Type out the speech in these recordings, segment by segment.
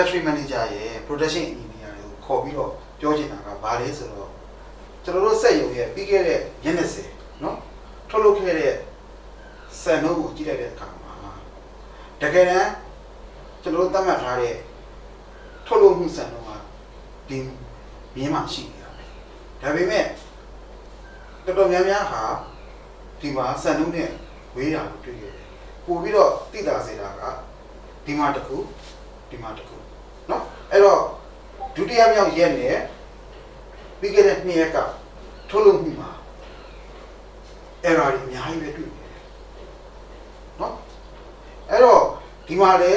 factory manager ရဲ့ production engineer တွေကိုခေါ်ပြီးတော့ပြောချင်တာကဘာလဲဆိုတော့ကျွန်တော်တို့စက်ရုံရဲ့ပြီးခဲ့တဲ့ရက်20နော်ထုတ်လုပ်ခဲ့တဲ့စံနှုန်းကိုကြည့်လိုက်တဲ့အခါမှာတကယ်တမ်းကျွန်တော်တို့သတ်မှတ်ထားတဲ့ထုတ်လုပ်မှုစံနှုန်းကဒီမြင်းမှရှိနေတာပဲဒါပေမဲ့တော်တော်များများဟာဒီမှာစံနှုန်းနဲ့ဝေးတာကိုတွေ့ရတယ်ပို့ပြီးတော့သိတာစေတာကဒီမှာတစ်ခုဒီမှာတစ်ခု အဲ့တော့ဒုတိယမြောက်ရက်နဲ့ပြီးခဲ့တဲ့နှစ်ရက်ကထုတ်လုပ်မှုမှာ error တွေအများကြီးပဲတွေ့နေတယ်เนาะအဲ့တော့ဒီမှာလေ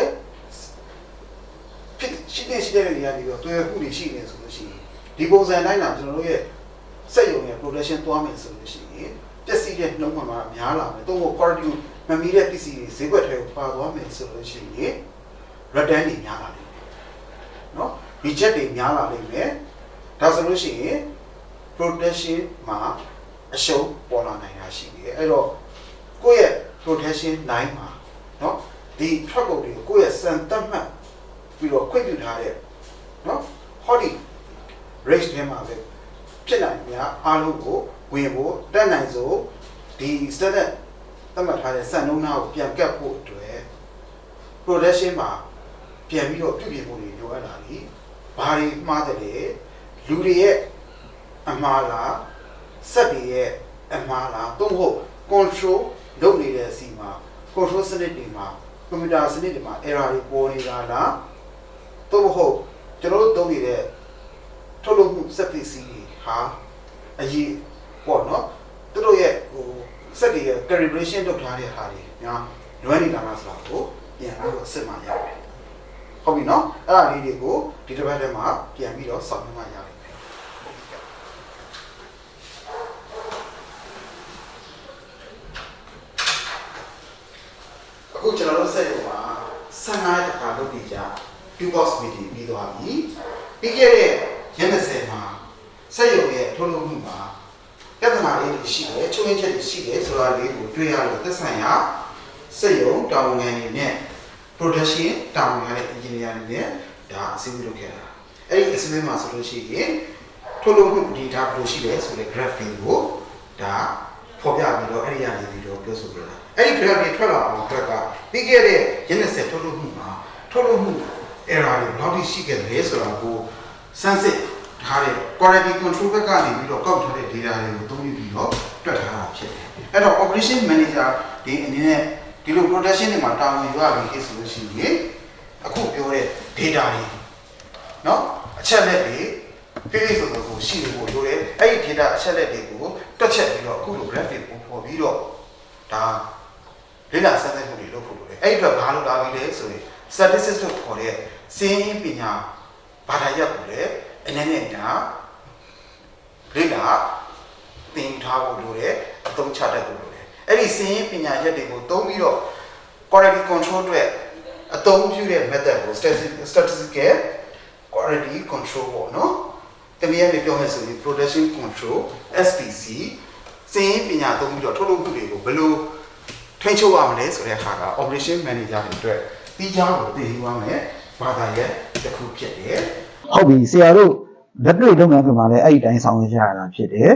ဖြစ်ရှိတဲ့ရှိတဲ့နေရာတွေတော့တွေ့ခုတွေရှိနေဆိုလို့ရှိရင်ဒီပုံစံတိုင်းလာကျွန်တော်တို့ရဲ့စက်ရုံရဲ့ production သွားမယ်ဆိုလို့ရှိရင်ပျက်စီးတဲ့နှုန်းမှာများလာမယ်တော့ quality မမီတဲ့ပစ္စည်းတွေဈေးကွက်ထဲကိုပါသွားမယ်ဆိုလို့ရှိရင် return တွေများလာလိမ့်မယ် ် เนาะ reject တွေများလာလိမ့်မယ်ဒါဆိုလို့ရှိရင် production မှာအရှုံးပေါ်လာနိုင်တာရှိတယ်အဲ့တော့ကိုယ့်ရဲ့ production line မှာเนาะဒီ truck တွေကိုကိုယ့်ရဲ့စံသတ်မှတ်ပြီးတော့ခွင့်ပြုထားတဲ့เนาะ hot race ထဲမှာပဲဖြစ်နိုင်များအားလုံးကိုဝင်ဖို့တက်နိုင်စို့ဒီ standard သတ်မှတ်ထားတဲ့စံနှုန်းသားကိုပြန်ကပ်ဖို့အတွက် production မှာပြန်ပြီးတော့ပြုပြင်ဖို့တွေလိုအပ်လာပြီ ဘာတွေမှားတယ်လဲလူတွေရဲ့အမှားလားစက်တွေရဲ့အမှားလားသို့မဟုတ် control လုပ်နေတဲ့အစီမှာ control စနစ်တွေမှာ computer စနစ်တွေမှာ error တွေပေါ်နေတာလားသို့မဟုတ်ကျွန်တော်တို့သုံးနေတဲ့ထုတ်လုပ်မှုစက်ပစ္စည်းတွေဟာအရေးပေါ့နော်သူတို့ရဲ့ဟိုစက်တွေရဲ့ calibration လုပ်ထားတဲ့ဟာတွေညာလွဲနေတာလားဆိုတာကိုပြန်ပြီးတော့စစ်မှရမယ် ဟုတ်ပြီနော်အဲ့ဒါလေးတွေကိုဒီတစ်ပတ်ထဲမှာပြန်ပြီးတော့ဆောင်ရွက်မှရမယ်အခုကျွန်တော်တို့စက်ရုံမှာ15တခါလုပ်ပြီးကြ two box meeting ပြီးသွားပြီပြီးခဲ့တဲ့ရက်20မှာစက်ရုံရဲ့ထုတ်လုပ်မှုမှာပြဿနာလေးတွေရှိတယ်ချိုးရင်းချက်တွေရှိတယ်ဆိုတာလေးကိုတွေ့ရလို့သက်ဆိုင်ရာစက်ရုံတာဝန်ခံတွေနဲ့ production တာဝန်ခံတဲ့ engineer တွေနဲ့ဒါအစည်းအဝေးလုပ်ခဲ့တာအဲ့ဒီအစည်းအဝေးမှာဆိုလို့ရှိရင်ထုတ်လုပ်မှုဒီဒါဘယ်လိုရှိလဲဆိုတဲ့ graph တွေကိုဒါဖော်ပြပြီးတော့အဲ့ဒီကနေပြီးတော့ပြောဆိုပြတာအဲ့ဒီ graph တွေထွက်လာအောင်အတွက်ကပြီးခဲ့တဲ့ရက်20ထုတ်လုပ်မှုမှာထုတ်လုပ်မှု error တွေဘယ်လောက်ထိရှိခဲ့လဲဆိုတာကိုစမ်းစစ်ထားတဲ့ quality control ဘက်ကနေပြီးတော့ကောက်ထားတဲ့ data တွေကိုသုံးပြီးတော့တွက်ထားတာဖြစ်တယ်အဲ့တော့ operation manager ဒီအနေနဲ့ ဒီလို production တွေမှာတာဝန်ယူရပြီဆိုလို့ရှိရင်အခုပြောတဲ့ data တွေเนาะအချက်လက်တွေဖိဖိဆိုဆိုကိုရှိနေဖို့လိုတယ်အဲ့ဒီ data အချက်လက်တွေကိုတွက်ချက်ပြီးတော့အခုလို graph တွေပုံဖော်ပြီးတော့ဒါလေ့လာစမ်းသပ်မှုတွေလုပ်ဖို့လိုတယ်အဲ့ဒီအတွက်ဘာလို့လာပြီလဲဆိုရင် statistics လို့ခေါ်တဲ့စီးရင်ပညာဘာသာရပ်ကိုလည်းအနေနဲ့ညာလေ့လာသင်ထားဖို့လိုတယ်အသုံးချတတ်ဖို့လိုတယ် အဲ့ဒီစီးရင်ပညာရပ်တွေကိုသုံးပြီးတော့ quality control အတွက်အသုံးပြုတဲ့ method ကို statistical statistical quality control ပေါ့နော်တနည်းအားဖြင့်ပြောမယ်ဆိုရင် production control SPC စီးရင်ပညာသုံးပြီးတော့ထုတ်လုပ်မှုတွေကိုဘယ်လိုထိန်းချုပ်ရမလဲဆိုတဲ့ဟာက operation manager တွေအတွက်ပြီးကြကိုသိယူရမယ်ဘာသာရဲ့တစ်ခုဖြစ်တယ်ဟုတ်ပြီဆရာတို့လက်တွေ့လုပ်ငန်းတွေမှာလည်းအဲ့ဒီတိုင်းဆောင်ရွက်ကြရတာဖြစ်တယ်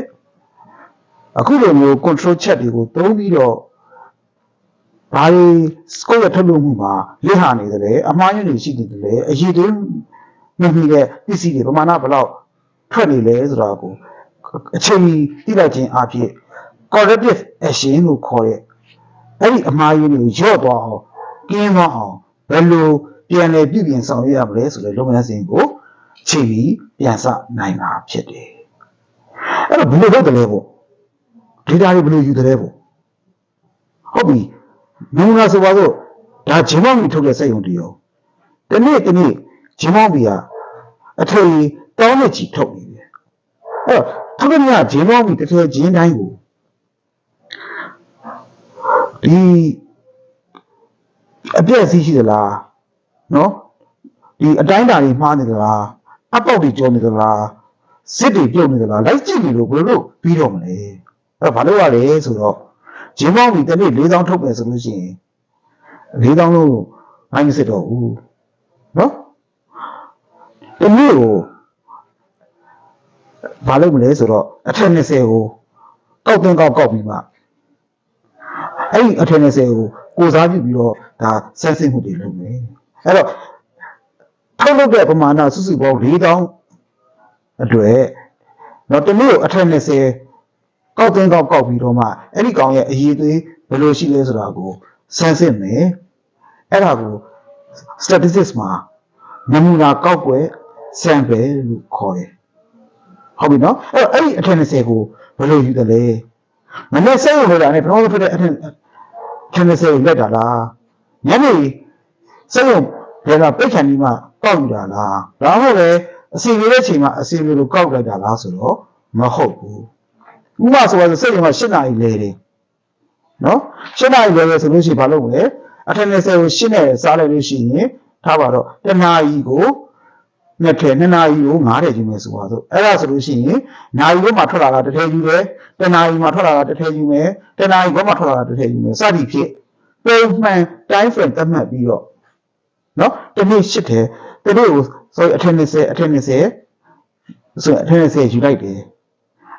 အခုလိုမျိုး control check တွေကိုသုံးပြီးတော့ဘာတွေ scope ရထုတ်လို့မှုမှာလစ်ဟာနေတယ်လေအမှားယွင်းတွေရှိနေတယ်လေအရေးတွေမြင့်မြင့်တဲ့ပစ္စည်းတွေပမာဏဘယ်လောက်ထွက်နေလဲဆိုတာကိုအချိန်ကြီးသိလိုက်ခြင်းအဖြစ် corrective action လို့ခေါ်တဲ့အဲ့ဒီအမှားယွင်းတွေညော့သွားအောင်ကင်းသွားအောင်ဘယ်လိုပြန်လည်ပြုပြင်ဆောင်ရွက်ရမလဲဆိုတဲ့လုပ်ငန်းစဉ်ကိုချိန်ပြီးပြန်စနိုင်မှာဖြစ်တယ်။အဲ့တော့ဘယ်လိုလုပ်တယ်လဲပေါ့။ data တွေဘယ်လိုယူတယ်လဲပေါ့။ဟုတ်ပြီ။နမူနာဆိုပါစို့ဒါဂျင်းမောင်းကြီးထုတ်တဲ့စက်ရုံတရော။ဒီနေ့ဒီနေ့ဂျင်းမောင်းကြီးကအထည်တောင်းနဲ့ချီထုတ်နေတယ်။အဲ့တော့ထုတ်တဲ့မြဂျင်းမောင်းကြီးတစ်ထည်ဂျင်းတိုင်းကိုဒီအပြည့်အစည်းရှိသလားနော်ဒီအတိုင်းအတာတွေမှားနေသလားအပေါက်တွေကျော်နေသလားစစ်တွေပြုတ်နေသလားလိုက်ကြည့်နေလို့ဘယ်လိုလုပ်ပြီးတော့မလဲ အဲ့တော့ဘာလို့ရလဲဆိုတော့ဂျင်းမောင်းပြီးတစ်နေ့4000ထုတ်ပဲဆိုလို့ရှိရင်4000လို့ဘာမှမစစ်တော့ဘူးနော်တစ်နေ့ကိုဘာလုပ်မလဲဆိုတော့အထက်20ကိုကောက်တင်ကောက်ကောက်ပြီးမှအဲ့ဒီအထက်20ကိုကိုစားပြုပြီးတော့ဒါဆန်းစစ်မှုတွေလုပ်မယ်အဲ့တော့ထုတ်လုပ်တဲ့ပမာဏစုစုပေါင်း4000အတွက်တော့တစ်နေ့ကိုအထက်20 ကောက်တင်ကောက်ကောက်ပြီးတော့မှအဲ့ဒီကောင်ရဲ့အရေးသေးဘယ်လိုရှိလဲဆိုတာကိုဆန်းစစ်မယ်အဲ့ဒါကို statistics မှာနမူနာကောက်ွယ် sample လို့ခေါ်တယ်ဟုတ်ပြီနော်အဲ့တော့အဲ့ဒီအထက်20ကိုဘယ်လိုယူတယ်လဲမနေ့စိတ်ဝင်လာတယ်ဘယ်လိုဖြစ်တဲ့အထက်အထက်20ကိုလက်တာလားညနေစိတ်ဝင်ဘယ်တော့ပိတ်ခံပြီးမှကောက်ယူတာလားဒါမှမဟုတ်လေအစီအပြေတဲ့အချိန်မှာအစီအပြေကိုကောက်လိုက်တာလားဆိုတော့မဟုတ်ဘူး ဥပမာဆိုတော့စိတ်ဝင်က8နာရီလဲတယ်နော်8နာရီလဲတယ်ဆိုလို့ရှိရင်ဘာလုပ်မလဲအထက်20ကို8နဲ့စားလိုက်လို့ရှိရင်ထားပါတော့တနာရီကိုနှစ်ထည်နှစ်နာရီကို9ထည်ယူမယ်ဆိုပါစို့အဲ့ဒါဆိုလို့ရှိရင်နာရီဘက်မှာထွက်လာတာတစ်ထည်ယူတယ်တနာရီမှာထွက်လာတာတစ်ထည်ယူမယ်တနာရီဘက်မှာထွက်လာတာတစ်ထည်ယူမယ်စသည်ဖြင့်ပုံမှန် time frame သတ်မှတ်ပြီးတော့နော်တစ်နေ့8ထည်တစ်နေ့ကို sorry အထက်20အထက်20ဆိုအထက်20ယူလိုက်တယ်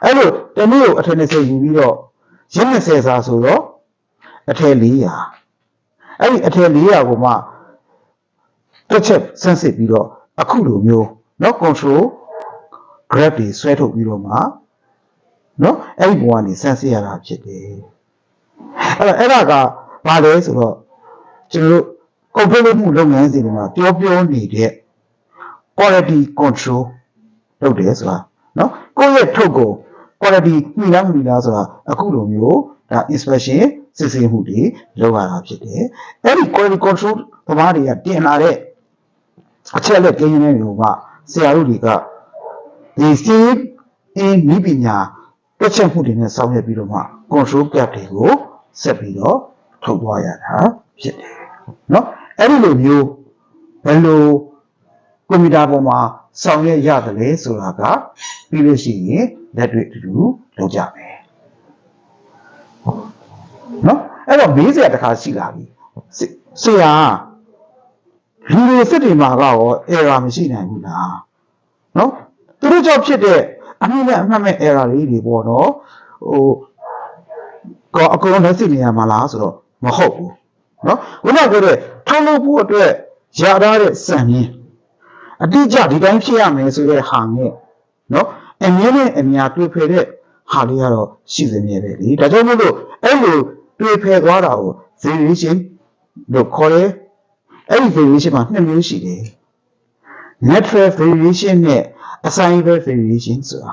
အဲ့လိုတစ်နေ့ကိုအထက်20ယူပြီးတော့ရင်း20စာဆိုတော့အထက်400အဲ့ဒီအထက်400ကိုမှတစ်ချက်ဆန်းစစ်ပြီးတော့အခုလိုမျိုးเนาะ control graph တွေဆွဲထုတ်ပြီးတော့မှเนาะအဲ့ဒီဘဝကနေဆန်းစစ်ရတာဖြစ်တယ်အဲ့တော့အဲ့ဒါကဘာလဲဆိုတော့ကျွန်တော်တို့ကုန်ထုတ်လုပ်မှုလုပ်ငန်းစဉ်တွေမှာပြောပြောနေတဲ့ quality control လုပ်တယ်ဆိုတာเนาะကိုယ့်ရဲ့ထုတ်ကို quality မိလားမမိလားဆိုတာအခုလိုမျိုးဒါ inspection စစ်ဆေးမှုတွေလုပ်ရတာဖြစ်တယ်အဲ့ဒီ quality control သမားတွေကတင်လာတဲ့အချက်လက်ကိန်းနေမျိုးကဆရာတို့တွေကဒီစီအင်းမိပညာတွက်ချက်မှုတွေနဲ့ဆောင်ရွက်ပြီးတော့မှ control gap တွေကိုဆက်ပြီးတော့ထုတ်သွားရတာဖြစ်တယ်เนาะအဲ့ဒီလိုမျိုးဘယ်လိုကွန်ပျူတာပေါ်မှာဆောင်ရွက်ရတယ်လဲဆိုတာကပြီးလို့ရှိရင် လက်တွေ့အတူတူလုပ်ကြမယ်နော်အဲ့တော့မေးစရာတစ်ခါရှိလာပြီဆဆရာလူတွေစစ်တွေမှာကရော error မရှိနိုင်ဘူးလားနော်သူတို့ကြောင့်ဖြစ်တဲ့အမှန်နဲ့အမှန်မဲ့ error လေးတွေပေါ့နော်ဟိုကောအကုန်လုံးလက်စစ်နေရမှာလားဆိုတော့မဟုတ်ဘူးနော်ခုနကပြောတဲ့ထုတ်လုပ်ဖို့အတွက်ရထားတဲ့စံမြင့်အတိအကျဒီတိုင်းဖြစ်ရမယ်ဆိုတဲ့ဟာနဲ့နော် အမြဲတမ်းအများတွေ့ဖယ်တဲ့ဟာလေးကတော့ရှိစမြဲပဲလေဒါကြောင့်မို့လို့အဲ့လိုတွေ့ဖယ်သွားတာကို variation လို့ခေါ်တယ်အဲ့ဒီ variation မှာနှစ်မျိုးရှိတယ် natural variation နဲ့ assignable variation ဆိုတာ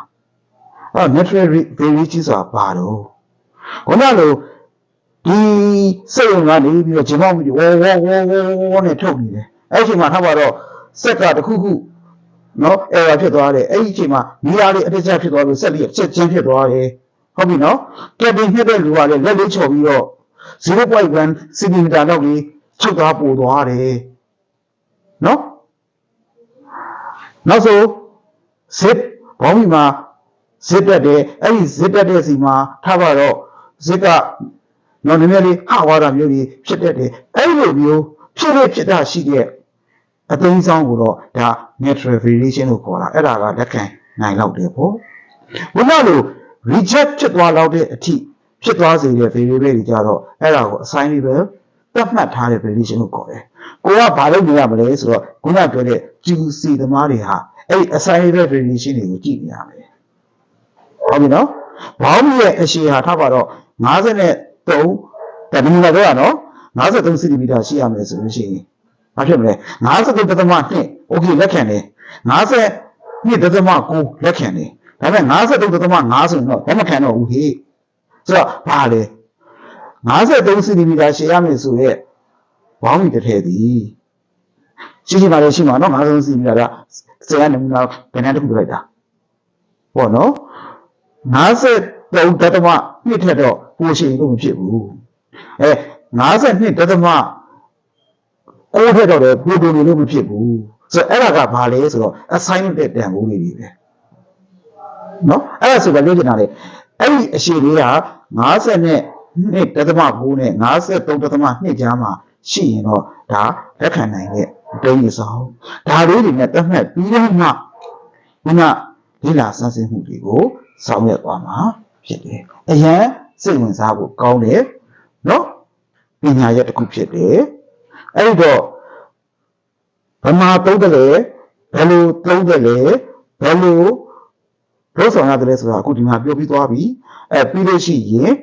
အဲ့တော့ natural variation ဆိုတာဘာတော့ခုနလိုဒီစိတ်ဝင်ကနေပြီးတော့ဂျမောက်ပြီးဝေါ်ဝေါ်ဝေါ်ဝေါ်ဝေါ်နဲ့ထုတ်နေတယ်အဲ့ဒီအချိန်မှာထားပါတော့စက်ကတစ်ခုခု နော် error ဖြစ်သွားတယ်အဲ့ဒီအချိန်မှာမီးအားလေးအတစ်ချက်ဖြစ်သွားလို့စက်လေးချက်ချင်းဖြစ်သွားတယ်ဟုတ်ပြီနော်ကက်တင်ဖြစ်တဲ့လူကလည်းလက်လေးချော်ပြီးတော့0.1 cm လောက်ကြီးချုပ်သွားပို့သွားတယ်နော်နောက်ဆို zip ဘောင်းမီမှာ zip တက်တယ်အဲ့ဒီ zip တက်တဲ့စီမှာထားပါတော့ zip ကနော်နည်းနည်းလေးဟဝါတာမျိုးကြီးဖြစ်တတ်တယ်အဲ့လိုမျိုးဖြစ်ဖြစ်ဖြစ်တာရှိတဲ့ အသိမ်းဆောင်ကိုတော့ဒါ natural variation လို့ခေါ်တာအဲ့ဒါကလက်ခံနိုင်တော့တယ်ပေါ့ဘုရားလို reject ဖြစ်သွားတော့တဲ့အထိဖြစ်သွားစေတဲ့ variable တွေကြတော့အဲ့ဒါကို assignable သတ်မှတ်ထားတဲ့ variation လို့ခေါ်တယ်ကိုကဘာလုပ်နေရမလဲဆိုတော့ခုနပြောတဲ့ QC သမားတွေဟာအဲ့ဒီ assignable variation တွေကိုကြည့်နေရမယ်ဟုတ်ပြီနော်ဘောင်းရဲ့အရှိဟာထားပါတော့53တနည်းနည်းပြောရနော်53 cm ရှိရမယ်ဆိုလို့ရှိရင် ဘာဖြစ်မလဲ53.2 okay လက်ခံတယ်52.9လက်ခံတယ်ဒါပေမဲ့53.5ဆိုရင်တော့လက်မခံတော့ဘူးဟေ့ဆိုတော့ဘာလဲ53 cm ရှည်ရမယ်ဆိုရက်ဘောင်းမီတစ်ထည်သည်ရှိရှိပါလေရှိမှာနော်53 cm ကဆယ်ရနမူနာဘယ်နဲ့တခုပြလိုက်တာပေါ့နော်53တသမနှစ်ထက်တော့ပိုရှိလို့မဖြစ်ဘူးအဲ52တသမ ကိုထက်တော့လည်းပိုတိုနေလို့မဖြစ်ဘူးဆိုတော့အဲ့ဒါကဘာလဲဆိုတော့ assignment တဲ့တန်ဖိုးလေးတွေပဲနော်အဲ့ဒါဆိုတော့ပြောချင်တာလေအဲ့ဒီအရှိလေးက50နဲ့နှစ်တသမ9နဲ့53တသမ2ကြားမှာရှိရင်တော့ဒါလက်ခံနိုင်တဲ့အတိတ်အဆောင်ဒါလေးတွေနဲ့တတ်မှတ်ပြီးတော့မှခုနဒီလာစမ်းစစ်မှုတွေကိုဆောင်ရွက်သွားမှာဖြစ်တယ်။အရန်စိတ်ဝင်စားဖို့ကောင်းတယ်နော်ပညာရက်တစ်ခုဖြစ်တယ်။ အဲ့ဒီတော့ဗမာသုံးတယ်လေဘယ်လိုသုံးတယ်လေဘယ်လိုလို့ဆောင်ရတယ်လဲဆိုတာအခုဒီမှာပြောပြီးသွားပြီအဲပြီးလို့ရှိရင်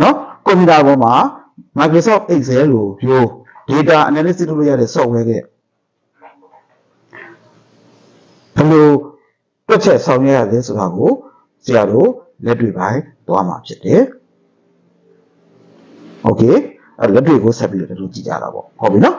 နော်ကွန်ပျူတာပေါ်မှာ Microsoft Excel လို့ပြော data analysis လုပ်လို့ရတဲ့ software ကဘယ်လိုတွက်ချက်ဆောင်ရွက်ရလဲဆိုတာကိုဆရာတို့လက်တွေ့ပိုင်းသွားမှာဖြစ်တယ်။ Okay အဲလက်တွေ့ကိုဆက်ပြီးတော့တို့ကြည့်ကြတာပေါ့ဟုတ်ပြီနော်